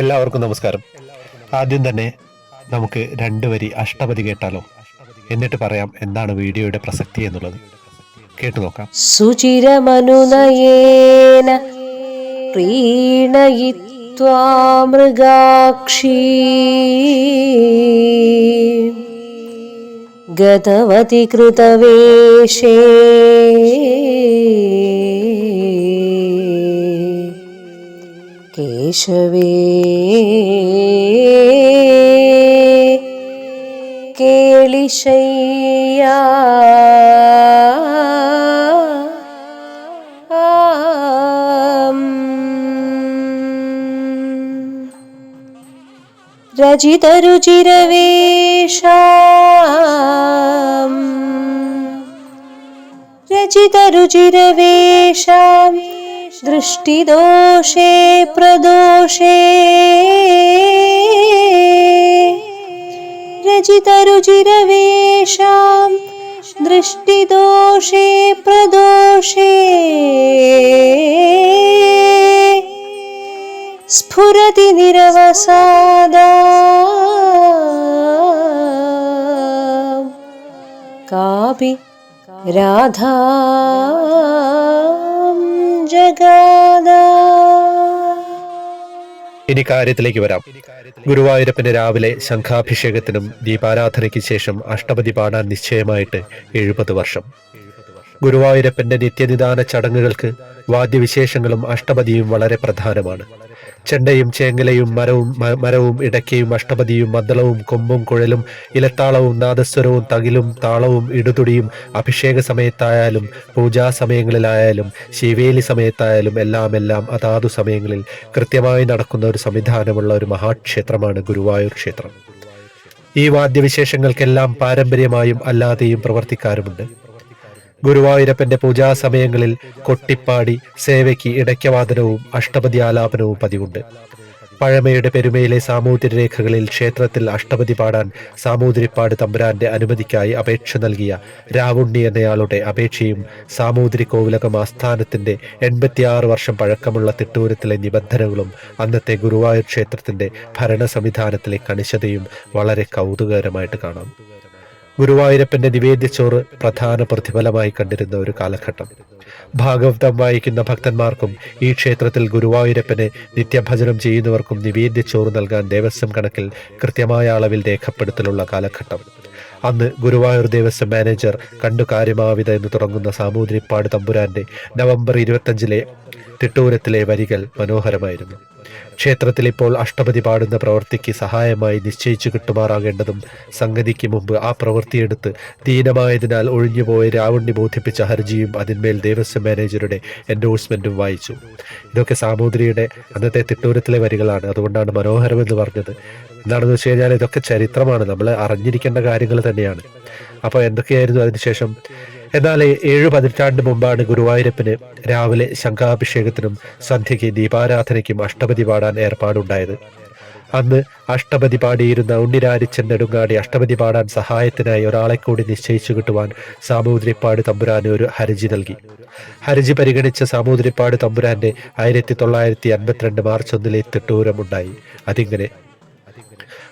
എല്ലാവർക്കും നമസ്കാരം. ആദ്യം തന്നെ നമുക്ക് രണ്ട് വരി അഷ്ടപതി കേട്ടാലോ? എന്നിട്ട് പറയാം എന്താണ് വീഡിയോയുടെ പ്രസക്തി എന്നുള്ളത്. കേട്ടു നോക്കാം. സുചിരമനുനയേന പ്രീണയിത്വാ മൃഗാക്ഷി ഗതവതി കൃതവേഷേ केशवे केलिशय्या रजितरुचिरवेशा रजितरुचिरवेशामि दृष्टिदोषे प्रदोषे। रजितरुचिरवेषां दृष्टिदोषे प्रदोषे। स्फुरति निरवसादा। कापि राधा। ഇനി കാര്യത്തിലേക്ക് വരാം. ഗുരുവായൂരപ്പന് രാവിലെ ശംഖാഭിഷേകത്തിനും ദീപാരാധനയ്ക്ക് ശേഷം അഷ്ടപതി പാടാൻ നിശ്ചയമായിട്ട് എഴുപത് വർഷം. ഗുരുവായൂരപ്പന്റെ നിത്യനിദാന ചടങ്ങുകൾക്ക് വാദ്യവിശേഷങ്ങളും അഷ്ടപതിയും വളരെ പ്രധാനമാണ്. ചെണ്ടയും ചേങ്ങലയും മരവും മരവും ഇടയ്ക്കയും അഷ്ടപതിയും മദ്ദളവും കൊമ്പും കുഴലും ഇലത്താളവും നാദസ്വരവും തകിലും താളവും ഇടുതുടിയും അഭിഷേക സമയത്തായാലും പൂജാ സമയങ്ങളിലായാലും ശിവേലി സമയത്തായാലും എല്ലാം എല്ലാം അതാതു സമയങ്ങളിൽ കൃത്യമായി നടക്കുന്ന ഒരു സംവിധാനമുള്ള ഒരു മഹാക്ഷേത്രമാണ് ഗുരുവായൂർ ക്ഷേത്രം. ഈ വാദ്യവിശേഷങ്ങൾക്കെല്ലാം പാരമ്പര്യമായും അല്ലാതെയും പ്രവർത്തിക്കാറുമുണ്ട്. ഗുരുവായൂരപ്പന്റെ പൂജാ സമയങ്ങളിൽ കൊട്ടിപ്പാടി സേവയ്ക്ക് ഇടയ്ക്കവാദനവും അഷ്ടപതി ആലാപനവും പതിവുണ്ട്. പഴമയുടെ പെരുമയിലെ സാമൂതിരി രേഖകളിൽ ക്ഷേത്രത്തിൽ അഷ്ടപതി പാടാൻ സാമൂതിരിപ്പാട് തമ്പുരാന്റെ അനുമതിക്കായി അപേക്ഷ നൽകിയ രാവുണ്ണി എന്നയാളുടെ അപേക്ഷയും സാമൂതിരി കോവിലകം ആസ്ഥാനത്തിന്റെ എൺപത്തിയാറ് വർഷം പഴക്കമുള്ള തിട്ടൂരത്തിലെ നിബന്ധനകളും അന്നത്തെ ഗുരുവായൂർ ക്ഷേത്രത്തിന്റെ ഭരണ സംവിധാനത്തിലെ കണിശതയും വളരെ കൗതുകകരമായിട്ട് കാണാം. ഗുരുവായൂരപ്പന്റെ നിവേദ്യച്ചോറ് പ്രധാന പ്രതിഫലമായി കണ്ടിരുന്ന ഒരു കാലഘട്ടം. ഭാഗവതം വായിക്കുന്ന ഭക്തന്മാർക്കും ഈ ക്ഷേത്രത്തിൽ ഗുരുവായൂരപ്പനെ നിത്യഭജനം ചെയ്യുന്നവർക്കും നിവേദ്യച്ചോറ് നൽകാൻ ദേവസ്വം കണക്കിൽ കൃത്യമായ അളവിൽ രേഖപ്പെടുത്തലുള്ള കാലഘട്ടം. അന്ന് ഗുരുവായൂർ ദേവസ്വം മാനേജർ കണ്ടു കാര്യമാവിത എന്ന് തുടങ്ങുന്ന സാമൂതിരിപ്പാട് തമ്പുരാന്റെ നവംബർ ഇരുപത്തഞ്ചിലെ തിട്ടൂരത്തിലെ വരികൾ മനോഹരമായിരുന്നു. ക്ഷേത്രത്തിൽ ഇപ്പോൾ അഷ്ടപതി പാടുന്ന പ്രവൃത്തിക്ക് സഹായമായി നിശ്ചയിച്ചു കിട്ടുമാറാകേണ്ടതും സംഗതിക്ക് മുമ്പ് ആ പ്രവൃത്തിയെടുത്ത് ദീനമായതിനാൽ ഒഴിഞ്ഞുപോയ രാവണ്ണി ബോധിപ്പിച്ച ഹർജിയും അതിന്മേൽ ദേവസ്വം മാനേജറുടെ എൻഡോഴ്സ്മെന്റും വായിച്ചു. ഇതൊക്കെ സാമൂതിരിയുടെ അന്നത്തെ തിട്ടൂരത്തിലെ വരികളാണ്. അതുകൊണ്ടാണ് മനോഹരമെന്ന് പറഞ്ഞത്. എന്താണെന്ന് വെച്ച് കഴിഞ്ഞാൽ ഇതൊക്കെ ചരിത്രമാണ്. നമ്മൾ അറിഞ്ഞിരിക്കേണ്ട കാര്യങ്ങൾ തന്നെയാണ്. അപ്പോൾ എന്തൊക്കെയായിരുന്നു അതിനുശേഷം എന്നാൽ ഏഴ് പതിറ്റാണ്ട് മുമ്പാണ് ഗുരുവായൂരപ്പന് രാവിലെ ശംഖാഭിഷേകത്തിനും സന്ധ്യയ്ക്ക് ദീപാരാധനയ്ക്കും അഷ്ടപതി പാടാൻ ഏർപ്പാടുണ്ടായത്. അന്ന് അഷ്ടപതി പാടിയിരുന്ന ഉണ്ണിരാരിച്ചൻ നെടുങ്ങാടി അഷ്ടപതി പാടാൻ സഹായത്തിനായി ഒരാളെ കൂടി നിശ്ചയിച്ചു കിട്ടുവാൻ സാമൂതിരിപ്പാട് തമ്പുരാന് ഒരു ഹർജി നൽകി. ഹർജി പരിഗണിച്ച സാമൂതിരിപ്പാട് തമ്പുരാന്റെ ആയിരത്തി തൊള്ളായിരത്തി അൻപത്തിരണ്ട് മാർച്ച് ഒന്നിലെ തിട്ടൂരമുണ്ടായി. അതിങ്ങനെ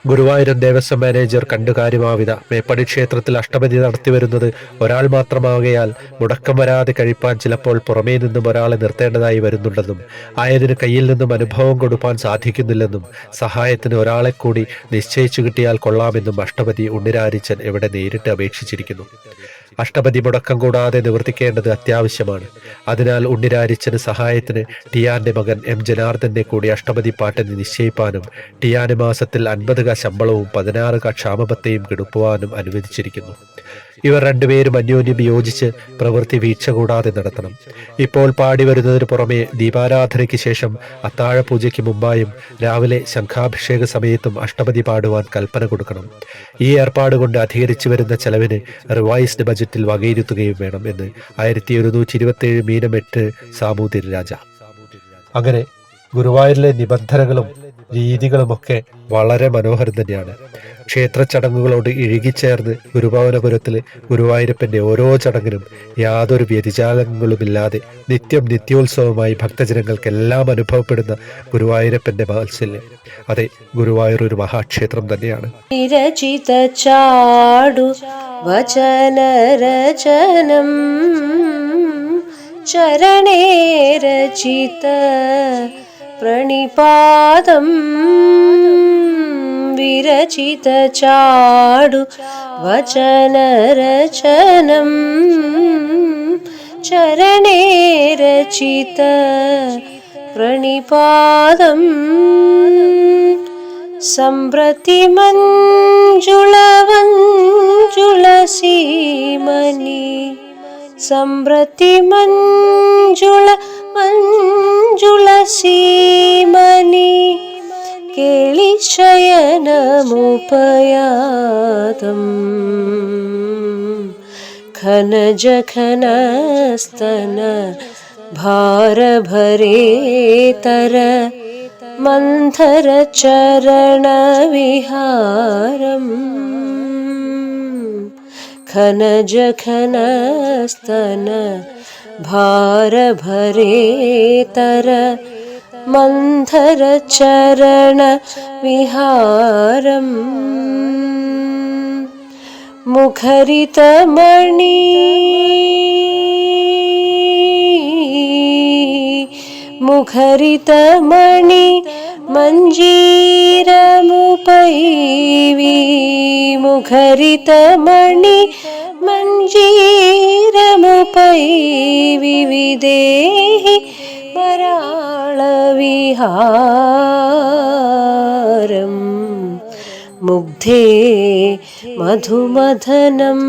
ഗുരുവായൂരം ദേവസ്വം മാനേജർ കണ്ടുകാര്യമാവിത മേപ്പടി ക്ഷേത്രത്തിൽ അഷ്ടപതി നടത്തിവരുന്നത് ഒരാൾ മാത്രമാകയാൽ മുടക്കം വരാതെ കഴിപ്പാൻ ചിലപ്പോൾ പുറമേ നിന്നും ഒരാളെ നിർത്തേണ്ടതായി വരുന്നുണ്ടെന്നും ആയതിന് കയ്യിൽ നിന്നും അനുഭവം കൊടുപ്പാൻ സാധിക്കുന്നില്ലെന്നും സഹായത്തിന് ഒരാളെ കൂടി നിശ്ചയിച്ചു കിട്ടിയാൽ കൊള്ളാമെന്നും അഷ്ടപതി ഉണ്ണിരാരിച്ചൻ ഇവിടെ നേരിട്ട് അപേക്ഷിച്ചിരിക്കുന്നു. അഷ്ടപതി മുടക്കം കൂടാതെ നിവർത്തിക്കേണ്ടത് അത്യാവശ്യമാണ്. അതിനാൽ ഉണ്ണിരാരിച്ചന് സഹായത്തിന് ടിയാന്റെ മകൻ എം. ജനാർദ്ദന്റെ കൂടി അഷ്ടപതി പാട്ടിന് നിശ്ചയിപ്പാനും ടിയാന് മാസത്തിൽ അൻപത് ക ശമ്പളവും പതിനാറ് ക ക്ഷാമബത്തയും കിടപ്പുവാനും അനുവദിച്ചിരിക്കുന്നു. ഇവർ രണ്ടുപേരും അന്യോന്യം യോജിച്ച് പ്രവൃത്തി വീഴ്ച കൂടാതെ നടത്തണം. ഇപ്പോൾ പാടി വരുന്നതിന് പുറമെ ദീപാരാധനയ്ക്ക് ശേഷം അത്താഴ പൂജയ്ക്ക് മുമ്പായും രാവിലെ ശംഖാഭിഷേക സമയത്തും അഷ്ടപതി പാടുവാൻ കൽപ്പന കൊടുക്കണം. ഈ ഏർപ്പാട് കൊണ്ട് അധികരിച്ചു വരുന്ന ചെലവിന് റിവൈസ്ഡ് ബജറ്റിൽ വകയിരുത്തുകയും വേണം എന്ന് ആയിരത്തി ഒരുന്നൂറ്റി ഇരുപത്തി ഏഴ് മീനം എട്ട് സാമൂതിരി രാജ. അങ്ങനെ ഗുരുവായൂരിലെ നിബന്ധനകളും രീതികളുമൊക്കെ വളരെ മനോഹരം തന്നെയാണ്. ക്ഷേത്ര ചടങ്ങുകളോട് ഇഴുകിച്ചേർന്ന് ഗുരുഭവനപുരത്തിലെ ഗുരുവായൂരപ്പന്റെ ഓരോ ചടങ്ങിനും യാതൊരു വ്യതിചാലങ്ങളുമില്ലാതെ നിത്യം നിത്യോത്സവമായി ഭക്തജനങ്ങൾക്കെല്ലാം അനുഭവപ്പെടുന്ന ഗുരുവായൂരപ്പന്റെ വാത്സല്യം. അതെ ഗുരുവായൂർ ഒരു മഹാക്ഷേത്രം തന്നെയാണ്. ചാടു വചനരചനം ചരണേ രചിത प्रणिपादम् विरचितचाडु वचनरचनम् चरणे रचित प्रणिपादम् सम्प्रति मञ्जुलवञ्जुलसीमनि सम्प्रति मञ्जुल मञ्जुळसीमनि केलिशयनमुपयातम् खनजखनस्तन भारभरेतर मन्थरचरणविहारम्। खनजखनस्तन भारभरेतर मन्थरचरणविहारम् मुखरितमणि मुखरितमणि मञ्जीरमुपैवि। मुखरितमणि മഞ്ജീരമുപൈ വിവിദേഹി മരാളവിഹാരം. മുഗ്ധേ മധുമധനം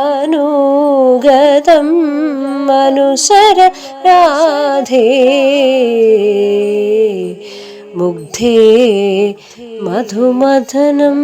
അനുഗതം അനുസര രാധേ. മുഗ്ധേ മധുമധനം